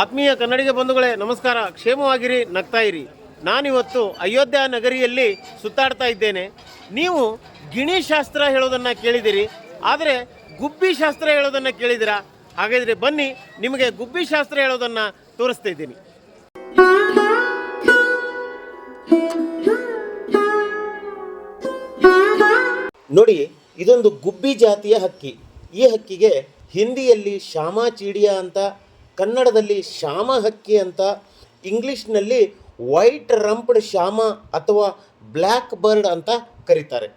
ಆತ್ಮೀಯ ಕನ್ನಡಿಗ ಬಂಧುಗಳೇ, ನಮಸ್ಕಾರ. ಕ್ಷೇಮವಾಗಿರಿ, ನಗ್ತಾ ಇರಿ. ನಾನಿವತ್ತು ಅಯೋಧ್ಯ ನಗರಿಯಲ್ಲಿ ಸುತ್ತಾಡ್ತಾ ಇದ್ದೇನೆ. ನೀವು ಗಿಣಿ ಶಾಸ್ತ್ರ ಹೇಳೋದನ್ನ ಕೇಳಿದಿರಿ. ಆದರೆ ಗುಬ್ಬಿ ಶಾಸ್ತ್ರ ಹೇಳೋದನ್ನ ಕೇಳಿದಿರಾ? ಹಾಗಾದ್ರೆ ಬನ್ನಿ, ನಿಮಗೆ ಗುಬ್ಬಿ ಶಾಸ್ತ್ರ ಹೇಳೋದನ್ನ ತೋರಿಸ್ತಾ ಇದ್ದೀನಿ. ನೋಡಿ, ಇದೊಂದು ಗುಬ್ಬಿ ಜಾತಿಯ ಹಕ್ಕಿ. ಈ ಹಕ್ಕಿಗೆ ಹಿಂದಿಯಲ್ಲಿ ಶ್ಯಾಮ ಚೀಡಿಯ ಅಂತ ಕನ್ನಡದಲ್ಲಿ ಶ್ಯಾಮ ಹಕ್ಕಿ ಅಂತ, ಇಂಗ್ಲೀಷ್ನಲ್ಲಿ ವೈಟ್ ರಂಪ್ಡ್ ಶ್ಯಾಮ ಅಥವಾ ಬ್ಲ್ಯಾಕ್ ಬರ್ಡ್ ಅಂತ ಕರೀತಾರೆ.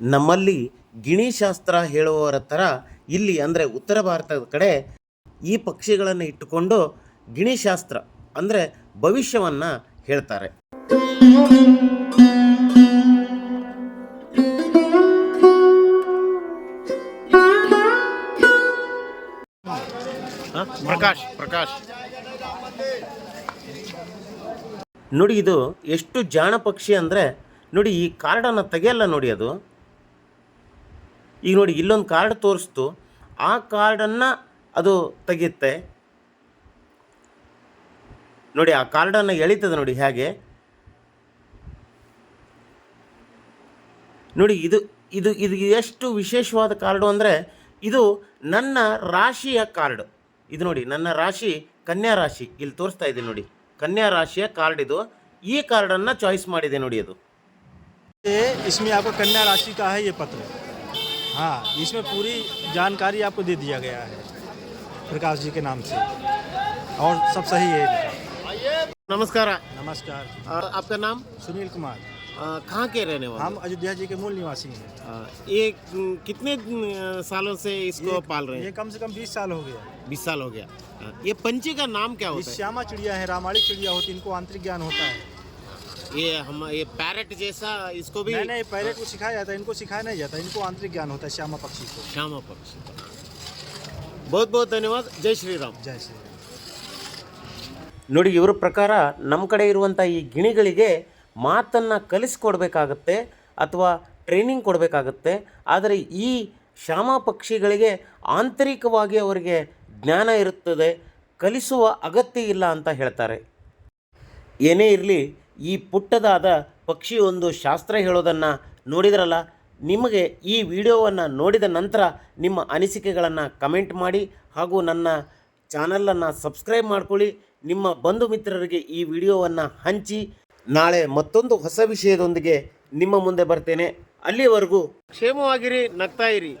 ನಮ್ಮಲ್ಲಿ ಗಿಣಿಶಾಸ್ತ್ರ ಹೇಳುವವರ ಥರ ಇಲ್ಲಿ ಅಂದರೆ ಉತ್ತರ ಭಾರತದ ಕಡೆ ಈ ಪಕ್ಷಿಗಳನ್ನು ಇಟ್ಟುಕೊಂಡು ಗಿಣಿಶಾಸ್ತ್ರ ಅಂದರೆ ಭವಿಷ್ಯವನ್ನು ಹೇಳ್ತಾರೆ. ಪ್ರಕಾಶ್ ಪ್ರಕಾಶ್. ನೋಡಿ ಇದು ಎಷ್ಟು ಜಾಣ ಪಕ್ಷಿ ಅಂದರೆ ನೋಡಿ ಈ ಕಾರ್ಡನ್ನು ತೆಗೆಯಲ್ಲ ನೋಡಿ ಅದು. ಈಗ ನೋಡಿ ಇಲ್ಲೊಂದು ಕಾರ್ಡ್ ತೋರಿಸ್ತು. ಆ ಕಾರ್ಡನ್ನು ಅದು ತೆಗೆಯುತ್ತೆ. ನೋಡಿ ಆ ಕಾರ್ಡನ್ನು ಎಳಿತದೆ ನೋಡಿ ಹೇಗೆ. ನೋಡಿ ಇದು ಇದು ಇದು ಎಷ್ಟು ವಿಶೇಷವಾದ ಕಾರ್ಡು ಅಂದರೆ ಇದು ನನ್ನ ರಾಶಿಯ ಕಾರ್ಡ್. ಇದು ನೋಡಿ ನನ್ನ ರಾಶಿ ಕನ್ಯಾ ರಾಶಿ ಇಲ್ಲಿ ತೋರಿಸ್ತಾ ಇದೆ ನೋಡಿ ಕನ್ಯಾ ರಾಶಿಯ ಕಾರ್ಡ್ ಇದು ಈ ಕಾರ್ಡನ್ನು ಚಾಯ್ಸ್ ಮಾಡಿದೆ ನೋಡಿ ಅದು ये इसमें आपको कन्या राशि का है ये पत्र हाँ इसमें पूरी जानकारी आपको दे दिया गया है प्रकाश जी के नाम से और सब सही है इनका। नमस्कार नमस्कार आ, आपका नाम सुनील कुमार आ, कहाँ के रहने वाले हम अयोध्या जी के मूल निवासी हैं आ, ये न, कितने न, सालों से इसको पाल रहे ये हैं कम से कम 20 साल हो गया बीस साल हो गया आ, ये पंछी का नाम क्या ये होता है श्यामा चिड़िया है रामाड़ी चिड़िया होती है इनको आंतरिक ज्ञान होता है ये हम ये पैरट जैसा इसको भी नहीं नहीं पैरेट को सिखाया जाता है इनको सिखाया नहीं जाता इनको आंतरिक ज्ञान होता है श्यामा पक्षी को श्यामा पक्षी बहुत बहुत धन्यवाद जय श्री राम जय श्री राम ನೋಡಿ ಇವರ ಪ್ರಕಾರ ನಮ್ಮ ಕಡೆ ಇರುವಂಥ ಈ ಗಿಣಿಗಳಿಗೆ ಮಾತನ್ನು ಕಲಿಸ್ಕೊಡ್ಬೇಕಾಗತ್ತೆ ಅಥವಾ ಟ್ರೈನಿಂಗ್ ಕೊಡಬೇಕಾಗತ್ತೆ. ಆದರೆ ಈ ಶ್ಯಾಮ ಪಕ್ಷಿಗಳಿಗೆ ಆಂತರಿಕವಾಗಿ ಅವರಿಗೆ ಜ್ಞಾನ ಇರುತ್ತದೆ, ಕಲಿಸುವ ಅಗತ್ಯ ಇಲ್ಲ ಅಂತ ಹೇಳ್ತಾರೆ. ಏನೇ ಇರಲಿ, ಈ ಪುಟ್ಟದಾದ ಪಕ್ಷಿ ಒಂದು ಶಾಸ್ತ್ರ ಹೇಳೋದನ್ನು ನೋಡಿದ್ರಲ್ಲ? ನಿಮಗೆ ಈ ವಿಡಿಯೋವನ್ನು ನೋಡಿದ ನಂತರ ನಿಮ್ಮ ಅನಿಸಿಕೆಗಳನ್ನು ಕಮೆಂಟ್ ಮಾಡಿ ಹಾಗೂ ನನ್ನ ಚಾನಲನ್ನು ಸಬ್ಸ್ಕ್ರೈಬ್ ಮಾಡ್ಕೊಳ್ಳಿ. ನಿಮ್ಮ ಬಂಧು ಮಿತ್ರರಿಗೆ ಈ ವಿಡಿಯೋವನ್ನು ಹಂಚಿ ನಾಳೆ ಮತ್ತೊಂದು ಹೊಸ ವಿಷಯದೊಂದಿಗೆ ನಿಮ್ಮ ಮುಂದೆ ಬರ್ತೇನೆ. ಅಲ್ಲಿವರೆಗೂ ಕ್ಷೇಮವಾಗಿರಿ ನಗ್ತಾ ಇರಿ.